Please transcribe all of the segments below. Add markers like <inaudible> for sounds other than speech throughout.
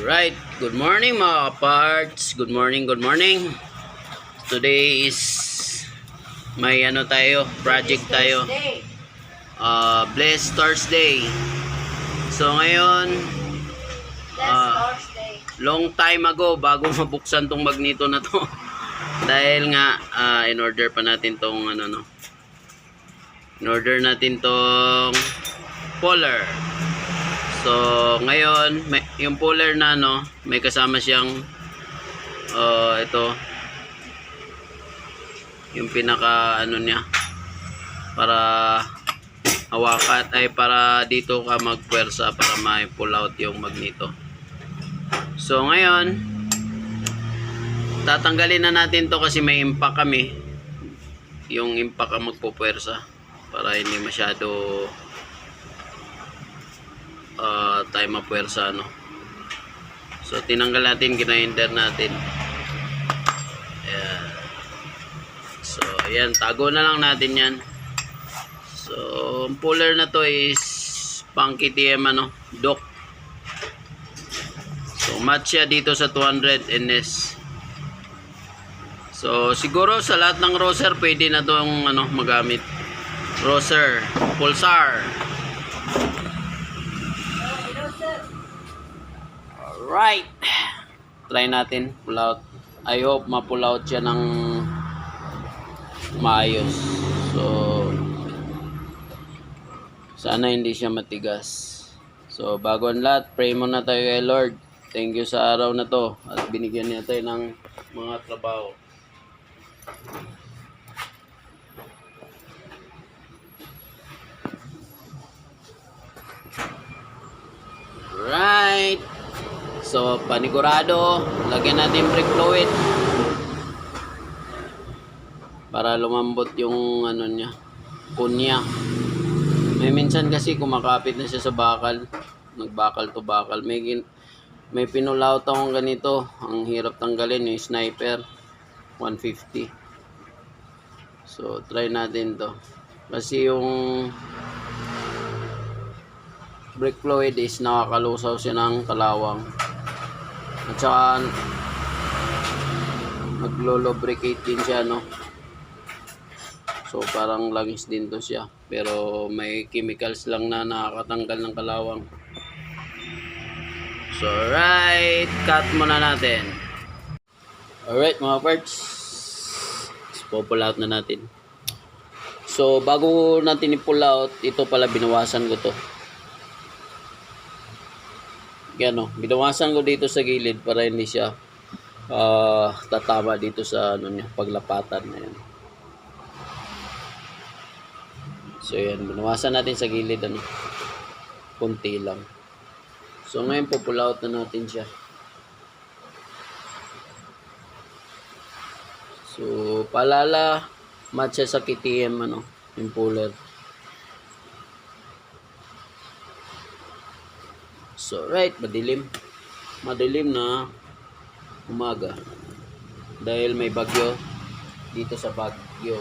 Alright, good morning mga parts. Good morning, good morning. Today is may ano tayo, project tayo. Uh, Blessed Thursday. So ngayon. Thursday. long time ago bago <laughs> mabuksan tong magneto na to. <laughs> Dahil nga ah, in order pa natin tong ano no. In order natin tong puller. So ngayon, may, yung puller na no, may kasama siyang uh, ito yung pinaka ano niya para hawakan ay para dito ka magpwersa para ma-pull out yung magneto. So ngayon, tatanggalin na natin to kasi may impact kami. Yung impact ang magpupwersa para hindi masyado uh, tayo mapwersa no. So tinanggal natin, ginahinder natin. Ayan. So ayan, tago na lang natin yan. So ang puller na to is pang KTM ano, dock So match siya dito sa 200 NS. So siguro sa lahat ng roser pwede na tong ano magamit. Roser, pulsar. Alright. Try natin pull out. I hope ma-pull out siya ng maayos. So sana hindi siya matigas. So bago ang lahat, pray muna tayo kay Lord. Thank you sa araw na to at binigyan niya tayo ng mga trabaho. Right. So panigurado, lagyan natin brake fluid para lumambot yung ano niya, kunya. May minsan kasi kumakapit na siya sa bakal, nagbakal to bakal. May may pinulaw akong ganito. Ang hirap tanggalin yung sniper. 150. So, try natin to. Kasi yung brake fluid is nakakalusaw siya ng kalawang. At saka naglo-lubricate din siya, no? So, parang langis din to siya. Pero may chemicals lang na nakakatanggal ng kalawang. So, right. Cut muna natin. Alright, mga parts. Pull out na natin. So, bago natin i-pull out, ito pala binawasan ko to. Yan o. Binawasan ko dito sa gilid para hindi siya ah, tatama dito sa ano niya, paglapatan na yan. So, yan. Binawasan natin sa gilid. Ano, kunti lang. So ngayon pull out na natin siya. So palala match siya sa KTM ano, yung puller. So right, madilim. Madilim na umaga. Dahil may bagyo dito sa bagyo.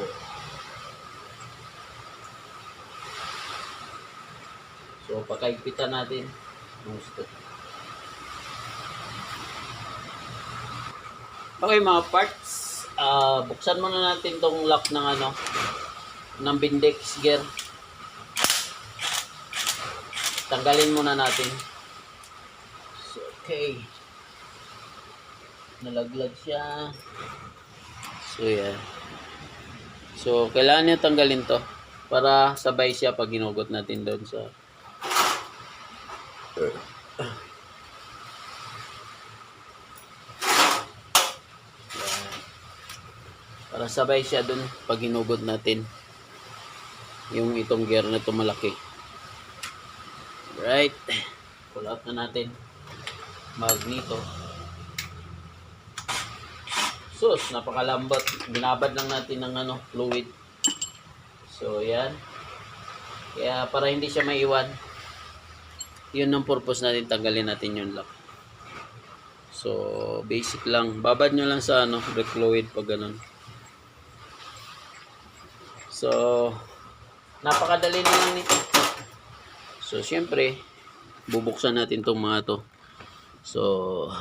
So pakaigpitan natin. Gusto. Okay mga parts, ah buksan muna natin tong lock ng ano ng Bindex gear. Tanggalin muna natin. Okay. Nalaglag siya. So yeah. So kailangan niya tanggalin to para sabay siya pag ginugot natin doon sa para sabay siya dun pag hinugod natin yung itong gear na ito malaki right pull out na natin magneto. Sus napakalambot. Binabad lang natin ng ano fluid. So yan. Kaya para hindi siya maiwan yun ang purpose natin tanggalin natin yung lock. So basic lang. Babad nyo lang sa ano brake fluid pag ganun. So napakadali na lang nito. So syempre bubuksan natin tong mga to So,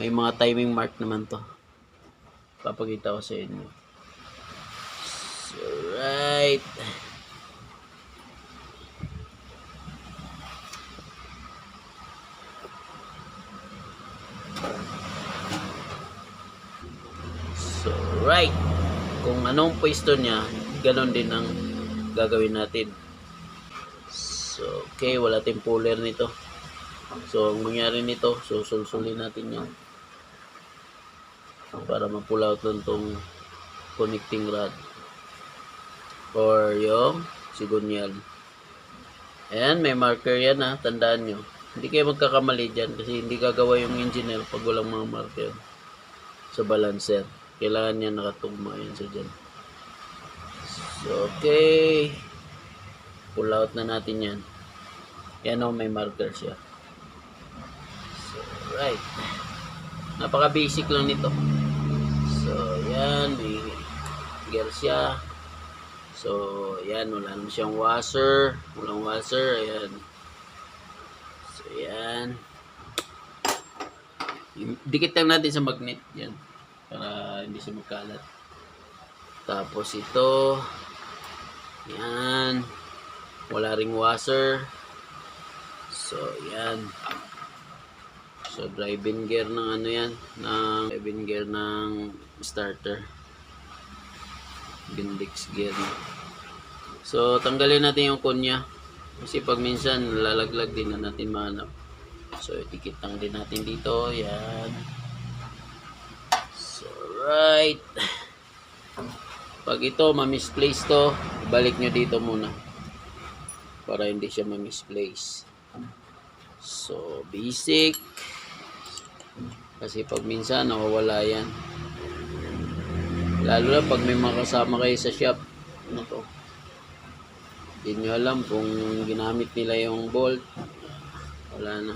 may mga timing mark naman to. Papakita ko sa inyo. So, right. So, right. Kung anong pwesto niya, ganon din ang gagawin natin. So, okay, wala tayong puller nito. So, ang mangyari nito, susulsulin natin yan. Para ma-pull out lang tong connecting rod. Or yung sigunyal. Ayan, may marker yan ha. Tandaan nyo. Hindi kayo magkakamali dyan kasi hindi gagawa yung engineer pag walang mga marker sa balancer. Kailangan niya nakatugma yan sa dyan. So, okay. Pull out na natin yan. Yan o, may marker siya. So, right. Napaka-basic lang nito. So, yan. May gear siya. So, yan. Wala naman siyang washer. Walang washer. Ayan. So, yan. Dikit lang natin sa magnet. Yan. Para hindi siya magkalat. Tapos ito. Yan. Wala ring washer. So, yan. So, drive-in gear ng ano yan. Ng drive-in gear ng starter. Bindix gear. So, tanggalin natin yung kunya. Kasi pag minsan, lalaglag din na natin mahanap. So, itikit lang din natin dito. Yan. So, right. Pag ito, ma-misplace to, balik nyo dito muna. Para hindi siya ma-misplace. So, basic. Kasi pag minsan, nawawala yan. Lalo na pag may mga kasama kayo sa shop. Ano to? Hindi nyo alam kung ginamit nila yung bolt. Wala na.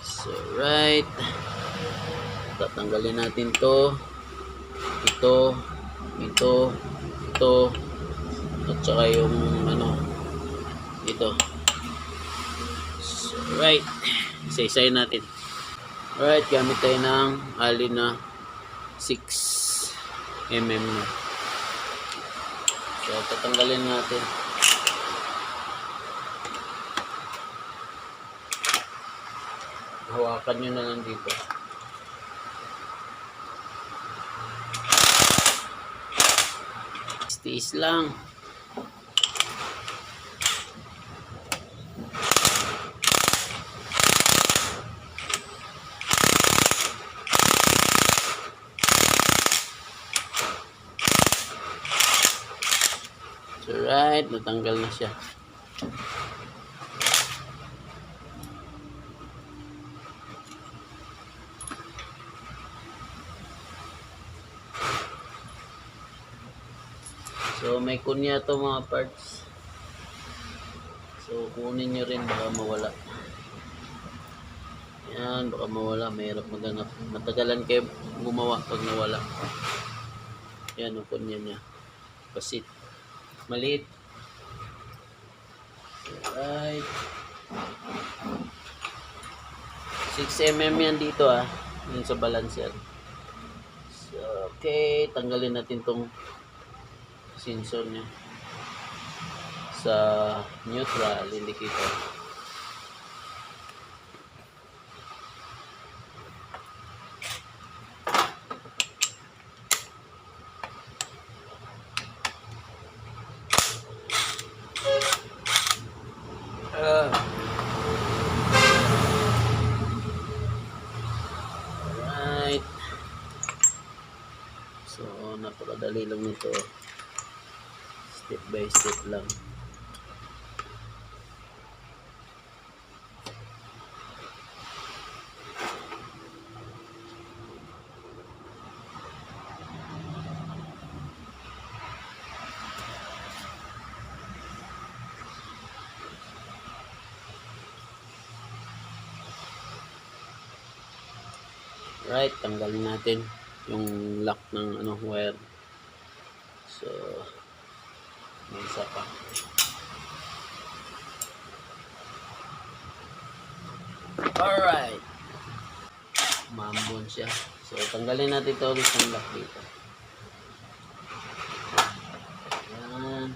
So, right. Tatanggalin natin to. Ito. Ito. Ito. At saka yung ano. Ito. So, right. Isa-isayin natin. Alright, gamit tayo ng alin na 6 mm na. So, tatanggalin natin. Hawakan nyo na lang dito. Tiis lang. So, right, natanggal na siya. So, may kunya to mga parts. So, kunin nyo rin, baka mawala. Yan, baka mawala. Mahirap maghanap. Matagalan kayo gumawa pag nawala. Yan, ang kunya niya. Pasit. Maliit. Alright. 6 mm yan dito ah. Yun sa balancer. So, okay. Tanggalin natin tong sensor niya sa neutral indicator. Ah. Alright. So, napakadali lang nito. Step lang. Right, tanggalin natin yung lock ng ano wire. So, isa pa. Alright. Mambon siya. So, tanggalin natin ito ulit ng lock dito. Yan.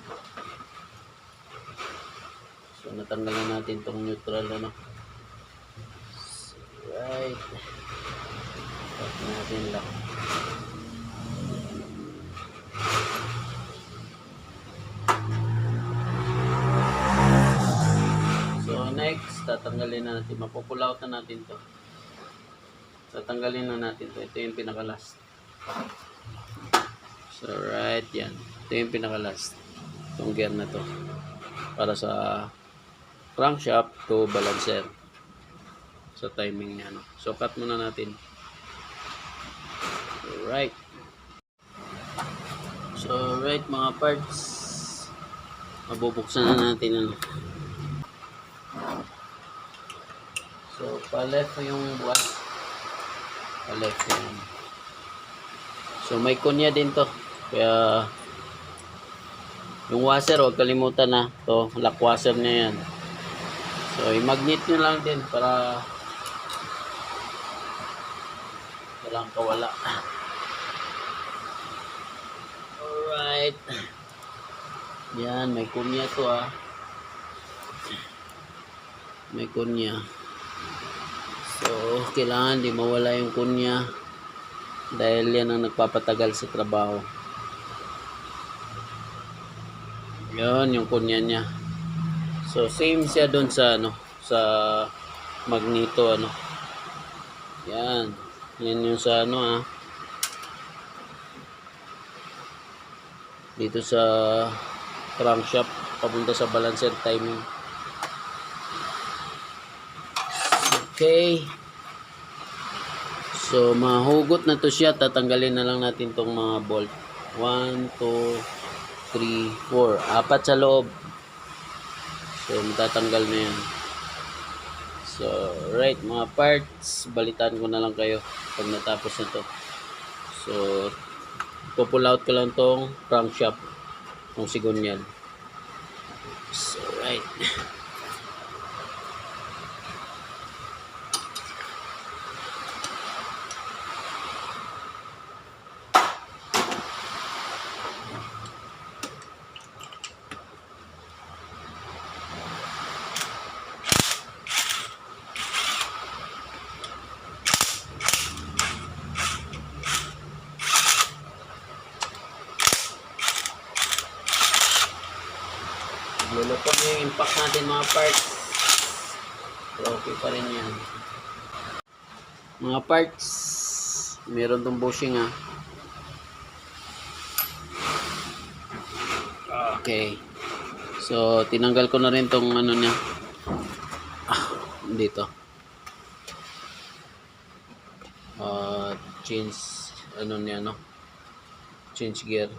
So, natanggalan natin itong neutral, ano. Right. Lock natin lock. Tatanggalin na natin. Mapupulaw na natin to. Tatanggalin na natin to. Ito yung pinaka-last. So right, yan. Ito yung pinaka-last. Itong gear na to. Para sa crankshaft to balancer. Sa timing niya. No? So cut muna natin. Right. So right mga parts. Mabubuksan na natin ano. So, pa-left yung buwas. Pa-left yan. So, may kunya din to. Kaya, yung washer, huwag kalimutan na. To, lock washer niya yan. So, i-magnet nyo lang din para walang kawala. <laughs> Alright. Yan, may kunya to ah. May kunya. So, kailangan di mawala yung kunya dahil yan ang nagpapatagal sa trabaho. Yan yung kunya niya. So, same siya doon sa ano, sa magneto ano. Yan. Yan yung sa ano ah. Dito sa crankshaft papunta sa balancer timing. Okay. So, mahugot na to siya. Tatanggalin na lang natin tong mga bolt. 1, 2, 3, 4. Apat sa loob. So, matatanggal na yan. So, right, mga parts. Balitan ko na lang kayo pag natapos na to. So, pupull out ko lang tong crankshaft. Tong sigunyal. So, right. <laughs> Impact natin mga parts. Okay pa rin yan. Mga parts, meron tong bushing ah. Okay. So, tinanggal ko na rin tong ano niya. Ah, dito. Uh, change, ano niya, no? Change gear.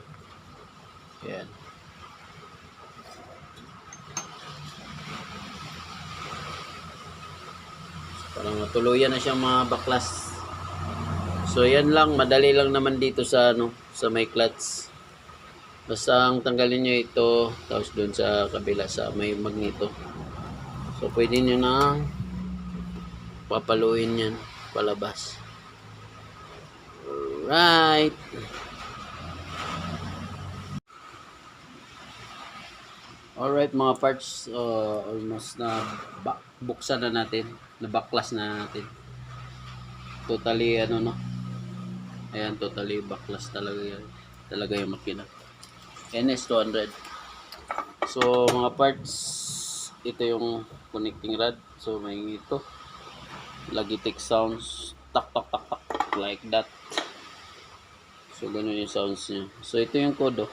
Yan. Parang matuluyan na siyang mga baklas. So yan lang, madali lang naman dito sa ano, sa may clutch. Basta ang tanggalin niyo ito, tapos doon sa kabila sa may magneto. So pwede niyo na papaluin yan palabas. Alright. Alright mga parts, uh, almost na buksan na natin, na backlash na natin. Totally ano no. Ayan, totally backlash talaga yan. Talaga yung makina. NS200. So mga parts, ito yung connecting rod. So may ito. Logitech sounds tak tak tak tak like that. So ganun yung sounds niya. So ito yung code oh.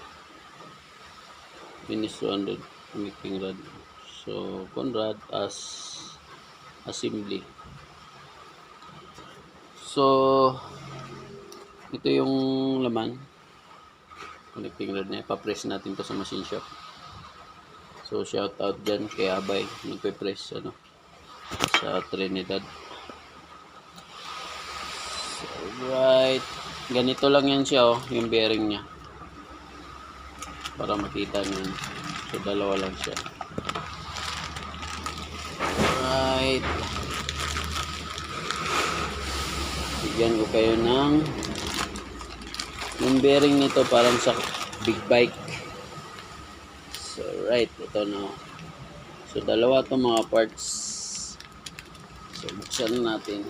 Finish 200 connecting rod. So Conrad as assembly. So ito yung laman. Connecting rod niya. Pa-press natin to sa machine shop. So shout out dyan kay Abay. Nagpe-press ano sa Trinidad. So, right. Ganito lang yan siya oh, yung bearing niya. Para makita niyo. So dalawa lang siya. Right. bigyan ko kayo ng yung bearing nito parang sa big bike. So, right. Ito na. So, dalawa to mga parts. So, buksan na natin.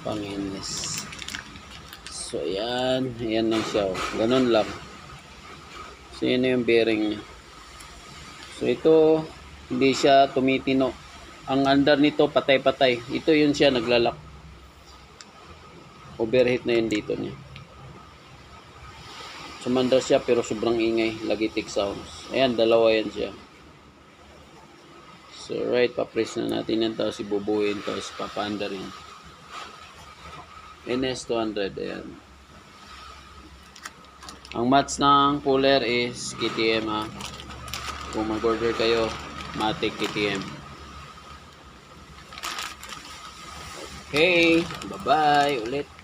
Panginis. So, ayan. Ayan lang siya. oh. Ganun lang. So, yun yung bearing niya. So, ito, hindi siya tumitino. Ang under nito, patay-patay. Ito yun siya, naglalak. Overheat na yun dito niya. Sumandar siya pero sobrang ingay. Lagitik sounds. Ayan, dalawa yan siya. So, right, papress na natin yan. Tapos ibubuhin. Tapos papaandar yan. NS200, ayan. Ang match ng cooler is KTM ha. Kung mag-order kayo, Matic KTM. Okay, bye-bye ulit.